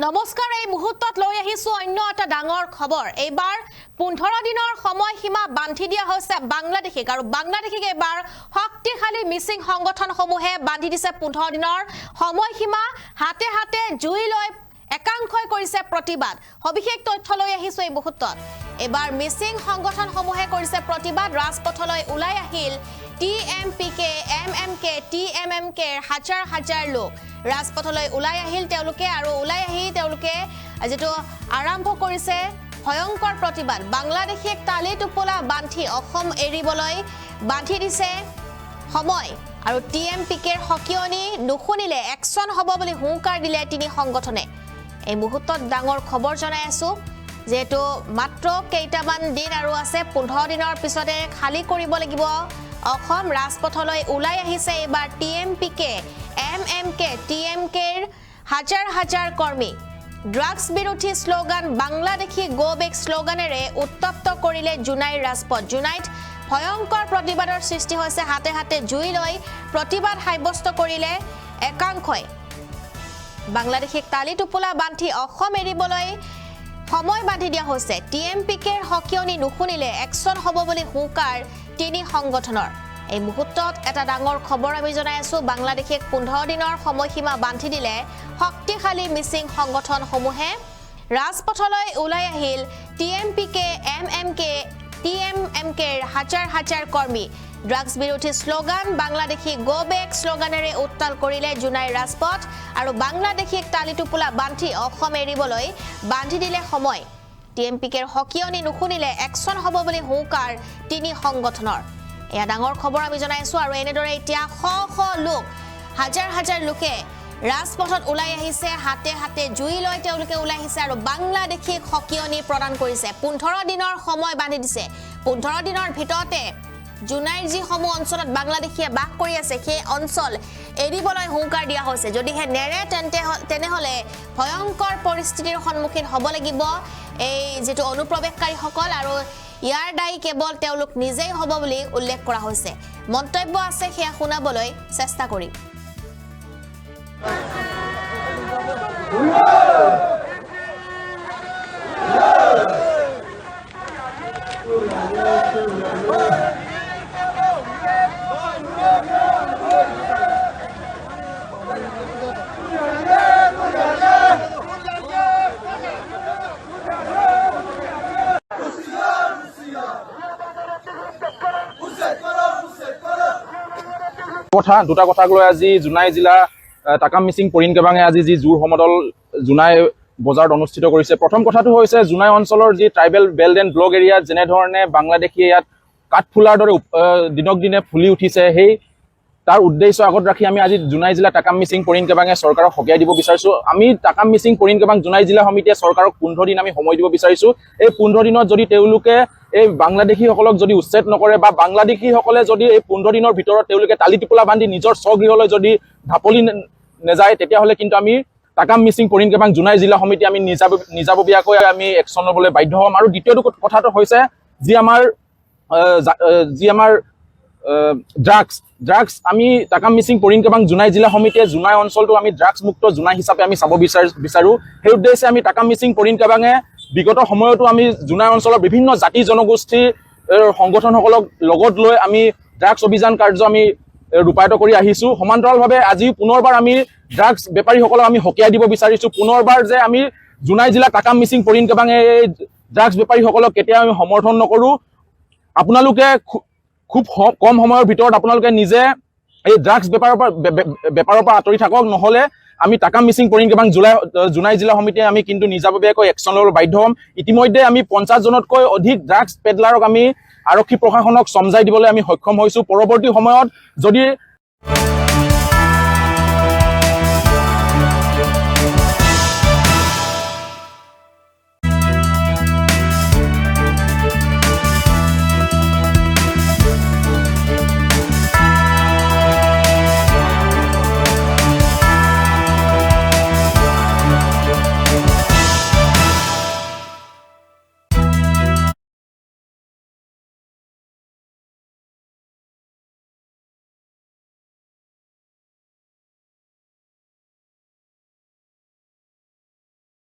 নমস্কাৰ এই মুহূৰ্তত লৈ আহিছো অন্য এটা ডাঙৰ খবৰ। এইবাৰ পোন্ধৰ দিনৰ সময়সীমা বান্ধি দিয়া হৈছে বাংলাদেশীক আৰু বাংলাদেশীক এইবাৰ শক্তিশালী মিচিং সংগঠনসমূহে বান্ধি দিছে পোন্ধৰ দিনৰ সময়সীমা। হাতে হাতে জুই লৈ একাংশই কৰিছে প্ৰতিবাদ। সবিশেষ তথ্য লৈ আহিছো এই মুহূৰ্তত। এইবাৰ মিচিং সংগঠনসমূহে কৰিছে প্ৰতিবাদ ৰাজপথলৈ ওলাই আহিল T M P K M M K T M M কেৰ হাজাৰ হাজাৰ লোক। ৰাজপথলৈ ওলাই আহিল তেওঁলোকে আৰু ওলাই আহি তেওঁলোকে যিটো আৰম্ভ কৰিছে ভয়ংকৰ প্ৰতিবাদ বাংলাদেশীক তালি টোপোলা বান্ধি অসম এৰিবলৈ বান্ধি দিছে সময়। আৰু টি এম পি কেৰ সকিয়নি নুশুনিলে একশ্যন হ'ব বুলি হুংকাৰ দিলে তিনি সংগঠনে। এই মুহূৰ্তত ডাঙৰ খবৰ জনাই আছো। যিহেতু মাত্ৰ কেইটামান দিন আৰু আছে, পোন্ধৰ দিনৰ পিছতে খালী কৰিব লাগিব। অসম ৰাজপথলৈ ওলাই আহিছে এইবাৰ T M P K M M K, T M কেৰ হাজাৰ হাজাৰ কৰ্মী। ড্ৰাগছ বিৰোধী শ্লোগান বাংলাদেশী গ' বেক শ্লোগানেৰে উত্তপ্ত কৰিলে জোনাইৰ ৰাজপথ। জোনাইত ভয়ংকৰ প্ৰতিবাদৰ সৃষ্টি হৈছে, হাতে হাতে জুই লৈ প্ৰতিবাদ সাব্যস্ত কৰিলে একাংশই। বাংলাদেশীক তালি টোপোলা বান্ধি অসম এৰিবলৈ সময় বান্ধি দিয়া হৈছে। টি এম পি কেৰ সকিয়নি নুশুনিলে একশ্যন হ'ব বুলি হুংকাৰ তিনি সংগঠনৰ। এই মুহূৰ্তত এটা ডাঙৰ খবৰ আমি জনাই আছো। বাংলাদেশীক পোন্ধৰ দিনৰ সময়সীমা বান্ধি দিলে। শক্তিশালী মিচিং সংগঠনসমূহে ৰাজপথলৈ ওলাই আহিল। T M P K M M K T M M কেৰ হাজাৰ হাজাৰ কৰ্মী। ড্ৰাগছ বিৰোধী শ্লোগান বাংলাদেশী গ' বেক শ্লোগানেৰে উত্তাল কৰিলে জোনাইৰ ৰাজপথ আৰু বাংলাদেশীক তালি টোপোলা বান্ধি অসম এৰিবলৈ বান্ধি দিলে সময়। টি এম পি কেৰ সকিয়নি নুশুনিলে একশ্যন হ'ব বুলি হুংকাৰ তিনি সংগঠনৰ। এয়া ডাঙৰ খবৰ আমি জনাইছো আৰু এনেদৰে এতিয়া শ শ লোক, হাজাৰ হাজাৰ লোকে ৰাজপথত ওলাই আহিছে, হাতে হাতে জুই লৈ তেওঁলোকে ওলাই আহিছে আৰু বাংলাদেশীক সকিয়নি প্ৰদান কৰিছে। পোন্ধৰ দিনৰ সময় বান্ধি দিছে। পোন্ধৰ দিনৰ ভিতৰতে জোনাইৰ যিসমূহ অঞ্চলত বাংলাদেশীয়ে বাস কৰি আছে সেই অঞ্চল এৰিবলৈ হুংকাৰ দিয়া হৈছে। যদিহে নেৰে তেন্তে তেনেহ'লে ভয়ংকৰ পৰিস্থিতিৰ সন্মুখীন হ'ব লাগিব। এই যিটো অনুপ্ৰৱেশকাৰীসকল আৰু ইয়াৰ দায়ী কেৱল তেওঁলোক নিজেই হ'ব বুলি উল্লেখ কৰা হৈছে। মন্তব্য আছে সেয়া শুনাবলৈ চেষ্টা কৰিম। কথা, দুটা কথাক লৈ আজি জোনাই জিলা টাকাম মিচিং পৰিণ কেবাঙে আজি যি জোৰ সমদল জোনাই বজাৰত অনুষ্ঠিত কৰিছে। প্ৰথম কথাটো হৈছে, জোনাই অঞ্চলৰ যি ট্ৰাইবেল বেল্ট এণ্ড ব্লক এৰিয়াত যেনেধৰণে বাংলাদেশীয়ে ইয়াত কাঠফুলাৰ দৰে দিনক দিনে ফুলি উঠিছে, সেই তাৰ উদ্দেশ্য আগত ৰাখি আমি আজি জোনাই জিলা টাকাম মিচিং পৰিণ কেবাঙে চৰকাৰক সকীয়াই দিব বিচাৰিছোঁ। আমি টাকাম মিচিং পৰিণ কেবাং জোনাই জিলা সমিতিয়ে চৰকাৰক পোন্ধৰ দিন আমি সময় দিব বিচাৰিছোঁ। এই পোন্ধৰ দিনত যদি তেওঁলোকে এই বাংলাদেশীসকলক যদি উচ্ছেদ নকৰে বা বাংলাদেশীসকলে যদি এই পোন্ধৰ দিনৰ ভিতৰত তেওঁলোকে তালি টোপোলা বান্ধি নিজৰ স্বগৃহলৈ যদি ঢাপলি নেযায় তেতিয়াহ'লে কিন্তু আমি টাকাম মিচিং পৰিণ কেবাং জোনাই জিলা সমিতি আমি নিজাব নিজাববীয়াকৈ আমি একশ্যন ল'বলৈ বাধ্য হ'ম। আৰু দ্বিতীয়টো কথাটো হৈছে যি আমাৰ যি আমাৰ ড্ৰাগছ ড্ৰাগছ আমি টাকাম মিচিং পৰিণ কেবাং জোনাই জিলা সমিতিয়ে জোনাই অঞ্চলটো আমি ড্ৰাগছ মুক্ত জোনাই হিচাপে আমি চাব বিচাৰ বিচাৰোঁ। সেই উদ্দেশ্যে আমি টাকাম মিচিং পৰিণ কেবাঙে বিগত সময়তো আমি জোনাই অঞ্চলৰ বিভিন্ন জাতি জনগোষ্ঠীৰ সংগঠনসকলক লগত লৈ আমি ড্ৰাগছ অভিযান কাৰ্য আমি ৰূপায়িত কৰি আহিছোঁ। সমান্তৰালভাৱে আজি পুনৰবাৰ আমি ড্ৰাগছ বেপাৰীসকলক আমি সকীয়াই দিব বিচাৰিছোঁ। পুনৰবাৰ যে আমি জোনাই জিলা টাকাম মিচিং পৰিণ কেবাঙে এই ড্ৰাগছ বেপাৰীসকলক কেতিয়াও আমি সমৰ্থন নকৰোঁ। আপোনালোকে খুব কম সময়ৰ ভিতৰত আপোনালোকে নিজে এই ড্ৰাগছ বেপাৰৰ পৰা বেপাৰৰ পৰা আঁতৰি থাকক। নহ'লে আমি টাকাম মিচিং পৰিণ কেবাং জুলাই জোনাই জিলা সমিতিয়ে আমি কিন্তু নিজাববীয়াকৈ একশ্যন ল'বলৈ বাধ্য হ'ম। ইতিমধ্যে আমি পঞ্চাছজনতকৈ অধিক ড্ৰাগছ পেডলাৰক আমি আৰক্ষী প্ৰশাসনক চমজাই দিবলৈ আমি সক্ষম হৈছোঁ। পৰৱৰ্তী সময়ত যদি